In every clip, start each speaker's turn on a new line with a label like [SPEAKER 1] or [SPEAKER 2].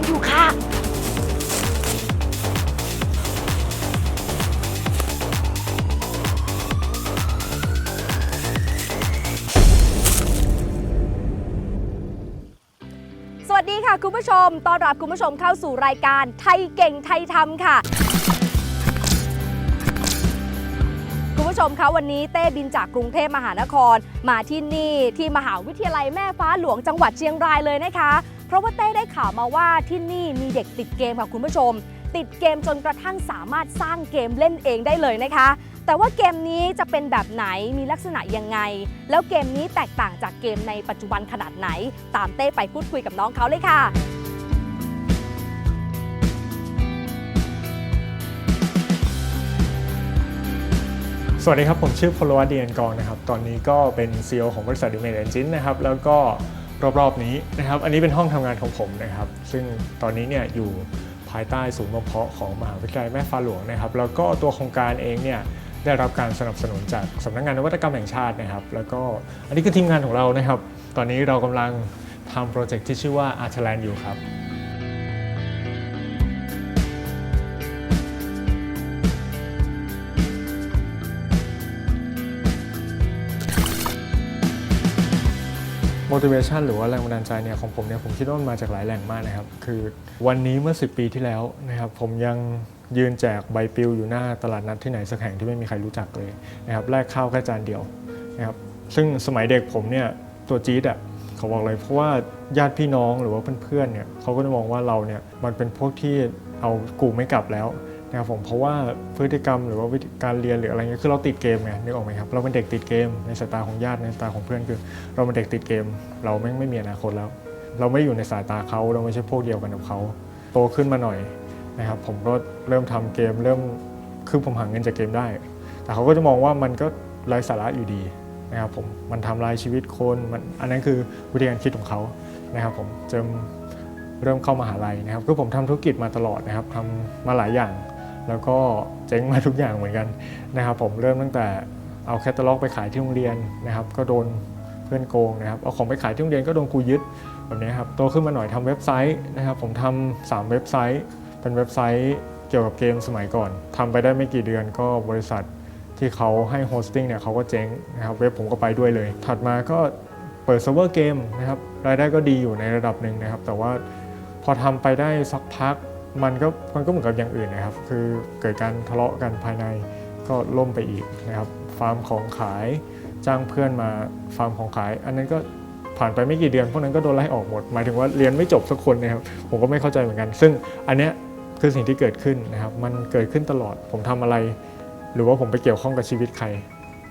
[SPEAKER 1] มอยู่ค่ะ สวัสดีค่ะคุณผู้ชม ต้อนรับคุณผู้ชมเข้าสู่รายการไทยเก่งไทยทำค่ะ คุณผู้ชมคะวันนี้เต้บินจากกรุงเทพมหานคร มาที่นี่ที่มหาวิทยาลัยแม่ฟ้าหลวงจังหวัดเชียงรายเลยนะคะ เพราะว่าเต้ได้ข่าวมาว่าที่นี่มีเด็กติดเกมค่ะคุณผู้ชม ติดเกมจนกระทั่งสามารถสร้างเกมเล่นเองได้เลยนะคะ แต่ว่าเกมนี้จะเป็นแบบไหนมีลักษณะยังไง แล้วเกมนี้แตกต่างจากเกมในปัจจุบันขนาดไหน ตามเต้ไปพูดคุยกับน้องเขาเลยค่ะ
[SPEAKER 2] สวัสดีครับ ผมชื่อพลวัตเดียนกองนะครับ ตอนนี้ก็เป็น CEO ของบริษัทดิเมเอนจินนะครับ แล้วก็ รอบๆนี้นะครับ อันนี้เป็นห้องทำงานของผมนะครับ ซึ่งตอนนี้เนี่ยอยู่ภายใต้ศูนย์มเพาะของมหาวิทยาลัยแม่ฟ้าหลวงนะครับ แล้วก็ตัวโครงการเองเนี่ยได้รับการสนับสนุนจากสำนักงานนวัตกรรมแห่งชาตินะครับ แล้วก็อันนี้คือทีมงานของเรานะครับ ตอนนี้เรากำลังทำโปรเจกต์ที่ชื่อว่า a r t l a n d อยู่ครับ motivation หรือว่าแรงบันดาลใจเนี่ยของผมเนี่ยผมคิดว่ามันมาจากหลายแหล่งมากนะครับ คือวันนี้เมื่อ 10 ปีที่แล้วนะครับผมยังยืนแจกใบปลิวอยู่หน้าตลาดนัดที่ไหนสักแห่งที่ไม่มีใครรู้จักเลยนะครับแลกข้าวแค่จานเดียวนะครับซึ่งสมัยเด็กผมเนี่ยตัวจี๊ดอะเขาบอกเลยเพราะว่าญาติพี่น้องหรือว่าเพื่อนๆเนี่ยเขาก็จะมองว่าเราเนี่ยมันเป็นพวกที่เอากูไม่กลับแล้ว นะครับผมเพราะว่าพฤติกรรมหรือว่าวิธีการเรียนหรืออะไรเงี้ยคือเราติดเกมไงนึกออกไหมครับเราเป็นเด็กติดเกมในสายตาของญาติในสายตาของเพื่อนคือ เราเป็นเด็กติดเกม เราไม่ไม่มีอนาคตแล้ว เราไม่อยู่ในสายตาเขาเราไม่ใช่พวกเดียวกันกับเขาโตขึ้นมาหน่อยนะครับผมก็เริ่มทำเกมเริ่มคือผมหาเงินจากเกมได้ แต่เขาก็จะมองว่ามันก็ไร้สาระอยู่ดีนะครับผมมันทำลายชีวิตคนมันอันนั้นคือวิธีการคิดของเขานะครับผมจนเริ่มเข้ามหาลัยนะครับคือผมทำธุรกิจมาตลอดนะครับทำมาหลายอย่าง แล้วก็เจ๊งมาทุกอย่างเหมือนกันนะครับผมเริ่มตั้งแต่เอาแคตตาล็อกไปขายที่โรงเรียนนะครับก็โดนเพื่อนโกงนะครับเอาของไปขายที่โรงเรียนก็โดนครูยึดแบบนี้ครับโตขึ้นมาหน่อยทำเว็บไซต์นะครับผมทำสามเว็บไซต์ เป็นเว็บไซต์เกี่ยวกับเกมสมัยก่อนทำไปได้ไม่กี่เดือนก็บริษัทที่เขาให้โฮสติ้งเนี่ยเขาก็เจ๊งนะครับเว็บผมก็ไปด้วยเลย ถัดมาก็เปิดเซิร์ฟเวอร์เกมนะครับรายได้ก็ดีอยู่ในระดับหนึ่งนะครับ แต่ว่าพอทำไปได้สักพัก มันก็มันก็เหมือนกับอย่างอื่นนะครับ คือเกิดการทะเลาะกันภายในก็ล่มไปอีกนะครับ ฟาร์มของขายจ้างเพื่อนมาฟาร์มของขาย อันนั้นก็ผ่านไปไม่กี่เดือนพวกนั้นก็โดนไล่ออกหมด หมายถึงว่าเรียนไม่จบสักคนนะครับ ผมก็ไม่เข้าใจเหมือนกัน ซึ่งอันเนี้ยคือสิ่งที่เกิดขึ้นนะครับ มันเกิดขึ้นตลอด ผมทำอะไร หรือว่าผมไปเกี่ยวข้องกับชีวิตใคร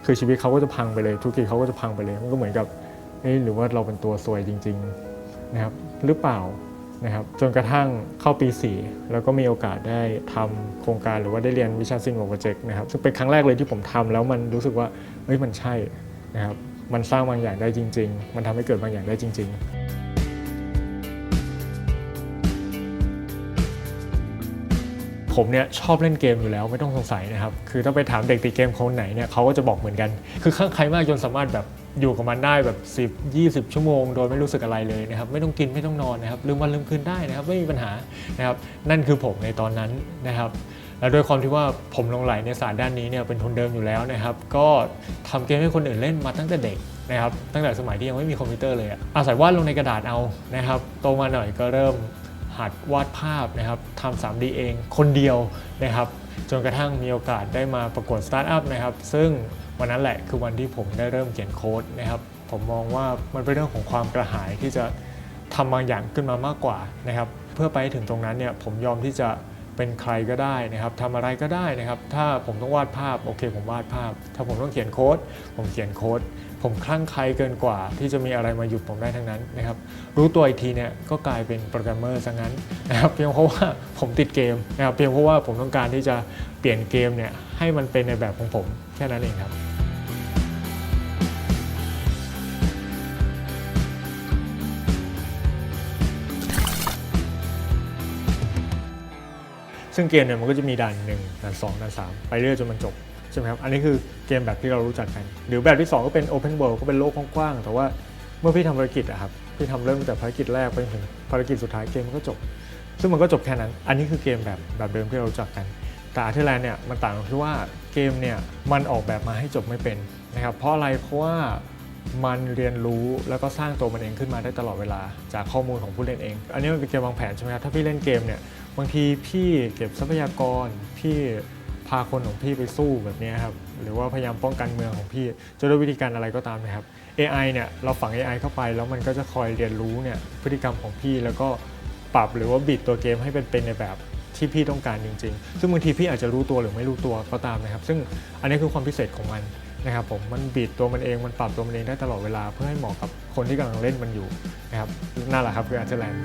[SPEAKER 2] คือชีวิตเขาก็จะพังไปเลย ธุรกิจเขาก็จะพังไปเลย มันก็เหมือนกับเอ๊หรือว่าเราเป็นตัวซวยจริง ๆ นะครับ หรือเปล่า นะครับจนกระทั่งเข้าปี 4 แล้วก็มีโอกาสได้ทำโครงการหรือว่าได้เรียนวิชาซิงโปรเจกต์นะครับซึ่งเป็นครั้งแรกเลยที่ผมทำแล้วมันรู้สึกว่าเฮ้ยมันใช่นะครับมันสร้างบางอย่างได้จริง ๆ มันทำให้เกิดบางอย่างได้จริง ๆผมเนี่ยชอบเล่นเกมอยู่แล้วไม่ต้องสงสัยนะครับ คือถ้าไปถามเด็กติดเกมคนไหนเนี่ยเขาก็จะบอกเหมือนกัน คือข้างใครมากจนสามารถแบบ อยู่กับมันได้แบบ 10 20 ชั่วโมง โดยไม่รู้สึกอะไรเลยนะครับไม่ต้องกินไม่ต้องนอนนะครับลืมวันลืมคืนได้นะครับไม่มีปัญหานะครับนั่นคือผมในตอนนั้นนะครับและด้วยความที่ว่าผมลงไหลในศาสตร์ด้านนี้เนี่ยเป็นทุนเดิมอยู่แล้วนะครับก็ทำเกมให้คนอื่นเล่นมาตั้งแต่เด็กนะครับตั้งแต่สมัยที่ยังไม่มีคอมพิวเตอร์เลยอะอาศัยวาดลงในกระดาษเอานะครับโตมาหน่อยก็เริ่มหัดวาดภาพนะครับทำ 3D เองคนเดียวนะครับ จนกระทั่งมีโอกาสได้มาประกวดสตาร์ทอัพนะครับซึ่งวันนั้นแหละคือวันที่ผมได้เริ่มเขียนโค้ดนะครับผมมองว่ามันเป็นเรื่องของความกระหายที่จะทำบางอย่างขึ้นมามากกว่านะครับเพื่อไปถึงตรงนั้นเนี่ยผมยอมที่จะเป็นใครก็ได้นะครับทำอะไรก็ได้นะครับ ถ้าผมต้องวาดภาพโอเค ผมวาดภาพ ถ้าผมต้องเขียนโค้ดผมเขียนโค้ด ผมคลั่งไคล้เกินกว่า ที่จะมีอะไรมาหยุดผมได้ทั้งนั้นนะครับรู้ตัวอีกทีเนี่ยก็กลายเป็นโปรแกรมเมอร์ซะงั้นนะครับเพียงเพราะว่าผมติดเกมนะครับเพียงเพราะว่าผมต้องการที่จะเปลี่ยนเกมเนี่ยให้มันเป็นในแบบของผมแค่นั้นเองครับซึ่งเกมเนี่ยมันก็จะมีด่านหนึ่งด่านสองด่านสามไปเรื่อยจนมันจบ ช่ไหมครับ อันนี้คือเกมแบบที่เรารู้จักกัน หรือแบบที่ 2 ก็เป็น Open World ก็เป็นโลกกว้างๆ แต่ว่าเมื่อพี่ทำภารกิจอะครับ พี่ทำเริ่มตั้งแต่ภารกิจแรกไปถึงภารกิจสุดท้ายเกมมันก็จบ ซึ่งมันก็จบแค่นั้น อันนี้คือเกมแบบแบบเดิมที่เรารู้จักกัน แต่อาร์เทแลนเนี่ยมันต่างตรงที่ว่าเกมเนี่ยมันออกแบบมาให้จบไม่เป็นนะครับ เพราะอะไร เพราะว่ามันเรียนรู้แล้วก็สร้างตัวมันเองขึ้นมาได้ตลอดเวลาจากข้อมูลของผู้เล่นเอง อันนี้มันเป็นเกมวางแผนใช่ไหมครับ ถ้าพี่เล่นเกมเนี่ย บางทีพี่เก็บทรัพยากร พี่ พาคนของพี่ไปสู้แบบนี้ครับหรือว่าพยายามป้องกันเมืองของพี่จะด้วยวิธีการอะไรก็ตามนะครับ AI เนี่ยเราฝัง AI เข้าไปแล้วมันก็จะคอยเรียนรู้เนี่ยพฤติกรรมของพี่แล้วก็ปรับหรือว่าบิดตัวเกมให้เป็นเป็นในแบบที่พี่ต้องการจริง ๆ ซึ่งบางทีพี่อาจจะรู้ตัวหรือไม่รู้ตัวก็ตามนะครับ ซึ่งอันนี้คือความพิเศษของมันนะครับผมมันบิดตัวมันเองมันปรับตัวมันเองได้ตลอดเวลาเพื่อให้เหมาะกับคนที่กำลังเล่นมันอยู่นะครับนั่นแหละครับคืออาร์เจแลน
[SPEAKER 3] ส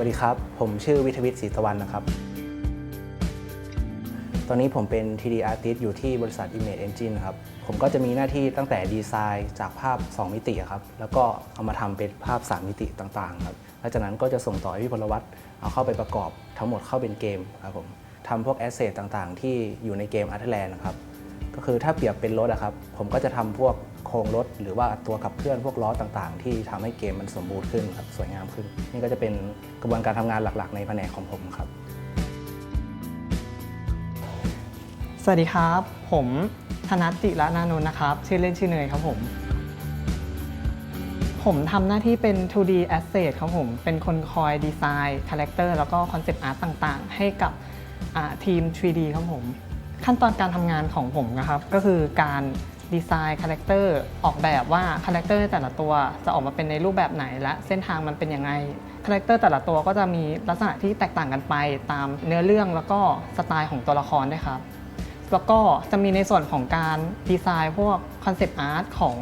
[SPEAKER 3] วัสดีครับ ผมชื่อวิทวิทย์ศรีตะวันนะครับ ตอนนี้ผมเป็น 3D Artist อยู่ที่บริษัท Image Engine ครับ ผมก็จะมีหน้าที่ตั้งแต่ดีไซน์จากภาพ 2 มิติครับ แล้วก็เอามาทำเป็นภาพ 3 มิติต่างๆครับหลังจากนั้นก็จะส่งต่อให้พี่พลวัตเอาเข้าไปประกอบทั้งหมดเข้าเป็นเกมครับผมทำพวกแอสเซทต่างๆ ที่อยู่ในเกม a r t l a n d นะครับ ก็คือถ้าเปรียบเป็นรถอะครับ ผมก็จะทำพวก โครงรถ หรือว่าตัวขับเคลื่อนพวกล้อต่างๆ ที่ทำให้เกมมันสมบูรณ์ขึ้นครับสวยงามขึ้น นี่ก็จะเป็นกระบวนการทำงานหลักๆ ในแผนกของผมครับ
[SPEAKER 4] สวัสดีครับ ผมธนัทจิระนานนท์นะครับ ชื่อเล่นชื่อเนยครับผม ผมทำหน้าที่เป็น 2D asset ครับผม เป็นคนคอยดีไซน์คาแรคเตอร์แล้วก็คอนเซปต์อาร์ตต่างๆ ให้กับทีม 3D ครับผม ขั้นตอนการทำงานของผมนะครับ ก็คือการ ดีไซน์คาแรคเตอร์ออกแบบว่าคาแรคเตอร์แต่ละตัวจะออกมาเป็นในรูปแบบไหนและเส้นทางมันเป็นยังไงคาแรคเตอร์แต่ละตัวก็จะมีลักษณะที่แตกต่างกันไปตามเนื้อเรื่องแล้วก็สไตล์ของตัวละครด้วยครับ แล้วก็จะมีในส่วนของการดีไซน์พวกคอนเซปต์อาร์ตของ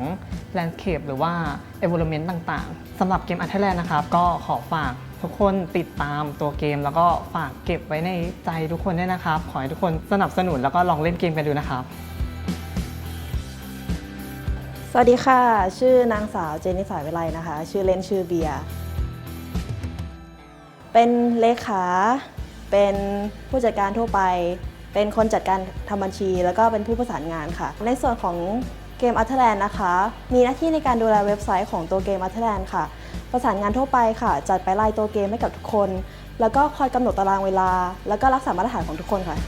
[SPEAKER 4] แลนด์สเคปหรือว่า environment ต่างๆสำหรับเกมอั r เทแลนนะครับ ก็ขอฝากทุกคนติดตามตัวเกม แล้วก็ฝากเก็บไว้ในใจทุกคนด้วยนะครับ ขอให้ทุกคนสนับสนุนแล้วก็ลองเล่นเกมกันดูนะครับ
[SPEAKER 5] สวัสดีค่ะ ชื่อนางสาวเจนิสายเวไลนะคะ ชื่อเล่นชื่อเบียร์เป็นเลขา เป็นผู้จัดการทั่วไป เป็นคนจัดการทำบัญชี แล้วก็เป็นผู้ประสานงานค่ะ ในส่วนของเกมอั t เท a n d นะคะ มีหน้าที่ในการดูแลเว็บไซต์ของตัวเกมอั t เท a n d ค่ะ ประสานงานทั่วไปค่ะ จัดไปไล่ตัวเกมให้กับทุกคน แล้วก็คอยกำหนดตารางเวลา แล้วก็รักษามาตรฐานของทุกคนค่ะ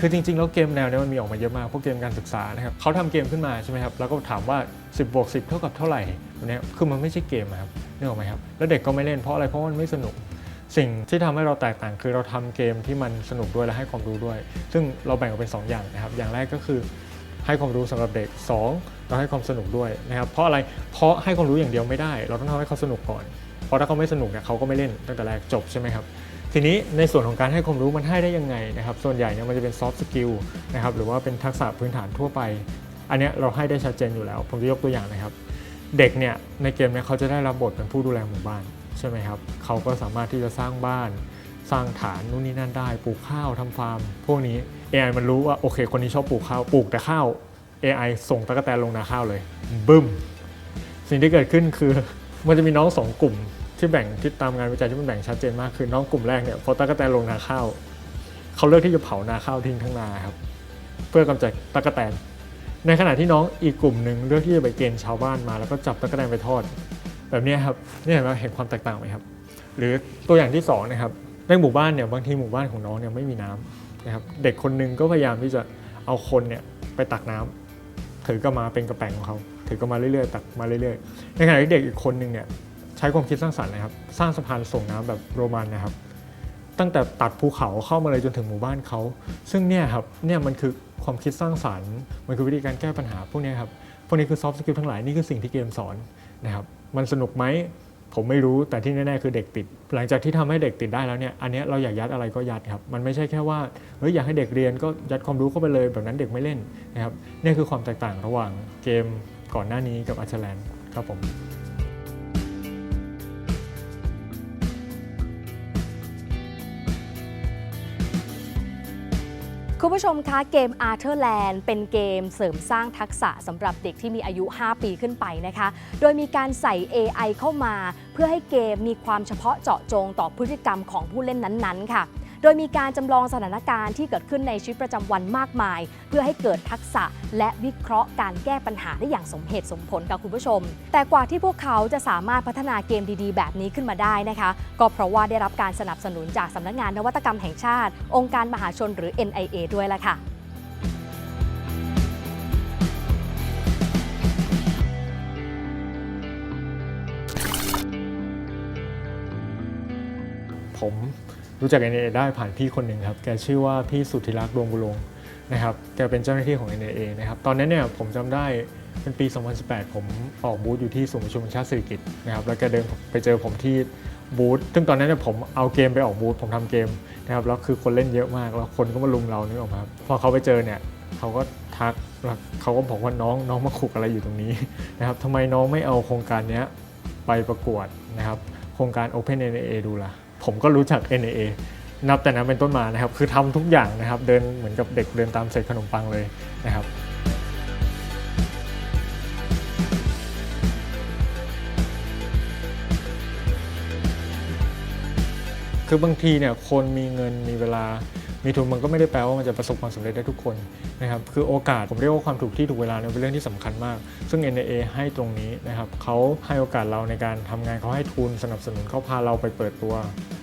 [SPEAKER 2] คือจริง ๆ แล้วเกมแนวเนี้มันมีออกมาเยอะมาก พวกเกมการศึกษานะครับเขาทำเกมขึ้นมาใช่ไหมครับ แล้วก็ถามว่า 10บวก10 เท่ากับเท่าไหร่ตัวเนี้ยคือมันไม่ใช่เกมครับนึกออกไหมครับ แล้วเด็กก็ไม่เล่นเพราะอะไร เพราะมันไม่สนุก สิ่งที่ทำให้เราแตกต่างคือเราทำเกมที่มันสนุกด้วยและให้ความรู้ด้วย ซึ่งเราแบ่งออกเป็น 2 อย่างนะครับ อย่างแรกก็คือให้ความรู้สำหรับเด็ก 2 เราให้ความสนุกด้วยนะครับ เพราะอะไร เพราะให้ความรู้อย่างเดียวไม่ได้ เราต้องทำให้เขาสนุกก่อน เพราะถ้าเขาไม่สนุกเนี่ยเขาก็ไม่เล่นตั้งแต่แรกจบใช่ไหมครับ ทีนี้ในส่วนของการให้ความรู้มันให้ได้ยังไงนะครับ ส่วนใหญ่เนี่ยมันจะเป็นซอฟต์สกิลนะครับหรือว่าเป็นทักษะพื้นฐานทั่วไป อันเนี้ยเราให้ได้ชัดเจนอยู่แล้ว ผมจะยกตัวอย่างนะครับ เด็กเนี่ยในเกมเนี่ยเขาจะได้รับบทเป็นผู้ดูแลหมู่บ้านใช่ไหมครับเขาก็สามารถที่จะสร้างบ้าน สร้างฐานนู่นนี่นั่นได้ปลูกข้าวทำฟาร์ม พวกนี้ AI มันรู้ว่าโอเค คนนี้ชอบปลูกข้าวปลูกแต่ข้าว AI ส่งตะกแตนลงนาข้าวเลยบึ้มสิ่งที่เกิดขึ้นคือมันจะมีน้องสองกลุ่ม ที่แบ่งที่ตามงานวิจัยที่มันแบ่งชัดเจนมากคือน้องกลุ่มแรกเนี่ยพอตะกแตนลงนาข้าวเขาเลือกที่จะเผานาข้าวทิ้งทั้งนาครับเพื่อกำจัดตะกแตน ในขณะที่น้องอีกกลุ่มหนึ่งเลือกที่จะไปเกณฑ์ชาวบ้านมา แล้วก็จับตะกแตนไปทอด แบบนี้ครับนี่เห็นไหมเห็นความแตกต่างไหมครับ หรือตัวอย่างที่สองนะครับในหมู่บ้านเนี่ยบางทีหมู่บ้านของน้องเนี่ยไม่มีน้ำนะครับเด็กคนหนึงก็พยายามที่จะเอาคนเนี่ยไปตักน้ำถือกระมาเป็นกระแปงของเขาถือกระมาเรื่อยๆ ตักมาเรื่อยๆในขณะที่เด็กอีกคนหนึ่งเนี่ย ใช้ความคิดสร้างสรรค์นะครับ สร้างสะพานส่งน้ำแบบโรมันนะครับ ตั้งแต่ตัดภูเขาเข้ามาเลยจนถึงหมู่บ้านเขา ซึ่งเนี่ยครับเนี่ยมันคือความคิดสร้างสรรค์ มันคือวิธีการแก้ปัญหาพวกนี้ครับ พวกนี้คือซอฟต์สกิลทั้งหลายนี่คือสิ่งที่เกมสอนนะครับ มันสนุกไหมผมไม่รู้แต่ที่แน่ๆคือเด็กติด หลังจากที่ทำให้เด็กติดได้แล้วเนี่ยอันนี้เราอยากยัดอะไรก็ยัดครับ มันไม่ใช่แค่ว่าเฮ้ยอยากให้เด็กเรียนก็ยัดความรู้เข้าไปเลยแบบนั้นเด็กไม่เล่นนะครับนี่คือความแตกต่างระหว่างเกมก่อนหน้านี้กับอัชแลนครับผม
[SPEAKER 1] คุณผู้ชมคะเกม Arthur Land เป็นเกมเสริมสร้างทักษะสำหรับเด็กที่มีอายุ 5 ปีขึ้นไปนะคะ โดยมีการใส่ AI เข้ามา เพื่อให้เกมมีความเฉพาะเจาะจงต่อพฤติกรรมของผู้เล่นนั้นๆ ค่ะ โดยมีการจำลองสถานการณ์ที่เกิดขึ้นในชีวิตประจำวันมากมาย เพื่อให้เกิดทักษะและวิเคราะห์การแก้ปัญหาได้อย่างสมเหตุสมผลค่ะคุณผู้ชม แต่กว่าที่พวกเขาจะสามารถพัฒนาเกมดีๆ แบบนี้ขึ้นมาได้นะคะ ก็เพราะว่าได้รับการสนับสนุนจากสำนักงานนวัตกรรมแห่งชาติ องค์การมหาชนหรือ NIA ด้วยละค่ะ
[SPEAKER 2] ผม รู้จัก NAA ได้ผ่านพี่คนหนึ่งครับ แกชื่อว่าพี่สุธิรักษ์ดวงบุรงค์นะครับ แกเป็นเจ้าหน้าที่ของ NAA นะครับ ตอนนั้นเนี่ยผมจำได้เป็นปี 2018 ผมออกบูธอยู่ที่ศูนย์ประชุมชาติสิริกิติ์นะครับ แล้วแกเดินไปเจอผมที่บูธ ซึ่งตอนนั้นเนี่ยผมเอาเกมไปออกบูธ ผมทำเกมนะครับ แล้วคือคนเล่นเยอะมาก แล้วคนก็มาลุมเรานึกออกมครับพอเขาไปเจอเนี่ยเขาก็ทักแล้วเขาก็บอกว่าน้องน้องมาขุกอะไรอยู่ตรงนี้นะครับทำไมน้องไม่เอาโครงการนี้ไปประกวดนะครับ โครงการ Open NAA ดูล่ะ ผมก็รู้จัก NAA นับแต่นั้นเป็นต้นมานะครับ คือทำทุกอย่างนะครับ เดินเหมือนกับเด็กเดินตามเศษขนมปังเลยนะครับคือบางทีเนี่ยคนมีเงินมีเวลา มีทุนมันก็ไม่ได้แปลว่ามันจะประสบความสำเร็จได้ทุกคนนะครับคือโอกาสผมเรียกว่าความถูกที่ถูกเวลาเนี่ยเป็นเรื่องที่สำคัญมาก ซึ่ง NAA ให้ตรงนี้นะครับเขาให้โอกาสเราในการทำงานเขาให้ทุนสนับสนุนเขาพาเราไปเปิดตัว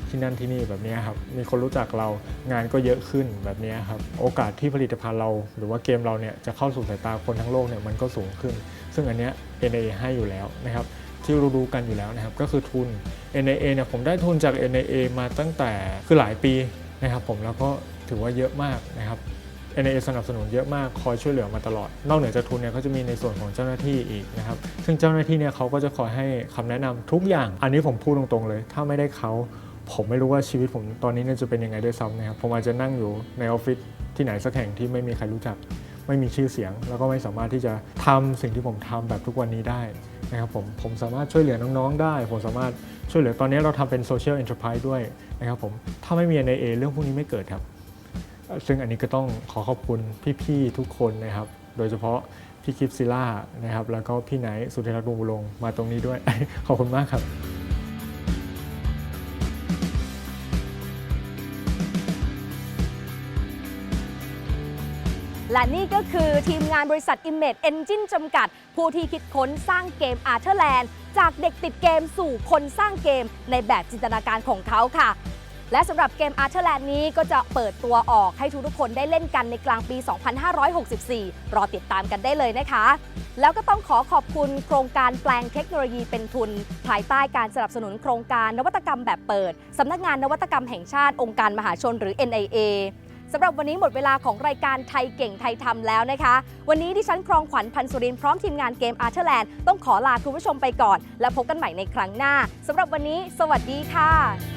[SPEAKER 2] ที่นั่นที่นี่แบบนี้ครับมีคนรู้จักเรางานก็เยอะขึ้นแบบนี้ครับโอกาสที่ผลิตภัณฑ์เรา หรือว่าเกมเราเนี่ยจะเข้าสู่สายตาคนทั้งโลกเนี่ยมันก็สูงขึ้น ซึ่งอันเนี้ย NAA ให้อยู่แล้วนะครับที่รู้ๆกันอยู่แล้วนะครับก็คือทุน NAA เนี่ยผมได้ทุนจาก NAA มาตั้งแต่คือหลายปี นะครับผมแล้วก็ถือว่าเยอะมากนะครับ NAA สนับสนุนเยอะมากคอยช่วยเหลือมาตลอด นอกเหนือจากทุนเนี่ยเขาจะมีในส่วนของเจ้าหน้าที่อีกนะครับ ซึ่งเจ้าหน้าที่เนี่ยเขาก็จะคอยให้คำแนะนำทุกอย่าง อันนี้ผมพูดตรงๆเลย ถ้าไม่ได้เขาผมไม่รู้ว่าชีวิตผมตอนนี้จะเป็นยังไงด้วยซ้ำนะครับผมอาจจะนั่งอยู่ในออฟฟิศที่ไหนสักแห่งที่ไม่มีใครรู้จัก ไม่มีชื่อเสียง แล้วก็ไม่สามารถที่จะทำสิ่งที่ผมทำแบบทุกวันนี้ได้ นะครับผมผมสามารถช่วยเหลือน้องๆได้ ผมสามารถช่วยเหลือตอนนี้เราทำเป็นโซเชียลเอนทร์ไพรส์ด้วยนะครับผมถ้าไม่มี NAA เรื่องพวกนี้ไม่เกิดครับ ซึ่งอันนี้ก็ต้องขอขอบคุณพี่ๆทุกคนนะครับ โดยเฉพาะพี่กิฟซิล่านะครับแล้วก็พี่ไนท์สุธิรัตน์วงบุรงมาตรงนี้ด้วย ขอบคุณมากครับ
[SPEAKER 1] และนี่ก็คือทีมงานบริษัท Image Engine จำกัด ผู้ที่คิดค้นสร้างเกม Arthur Land จากเด็กติดเกมสู่คนสร้างเกมในแบบจินตนาการของเขาค่ะ และสำหรับเกม Arthur Land นี้ก็จะเปิดตัวออกให้ทุกๆคนได้เล่นกันในกลางปี 2564 รอติดตามกันได้เลยนะคะ แล้วก็ต้องขอขอบคุณโครงการแปลงเทคโนโลยีเป็นทุน ภายใต้การสนับสนุนโครงการนวัตกรรมแบบเปิดสำนักงานนวัตกรรมแห่งชาติองค์การมหาชนหรือ NIA สำหรับวันนี้หมดเวลาของรายการไทยเก่งไทยทำแล้วนะคะ วันนี้ดิฉันครองขวัญพันสุรินพร้อมทีมงานเกมอาร์เทอร์แลนด์ต้องขอลาคุณผู้ชมไปก่อน และพบกันใหม่ในครั้งหน้าสำหรับวันนี้ สวัสดีค่ะ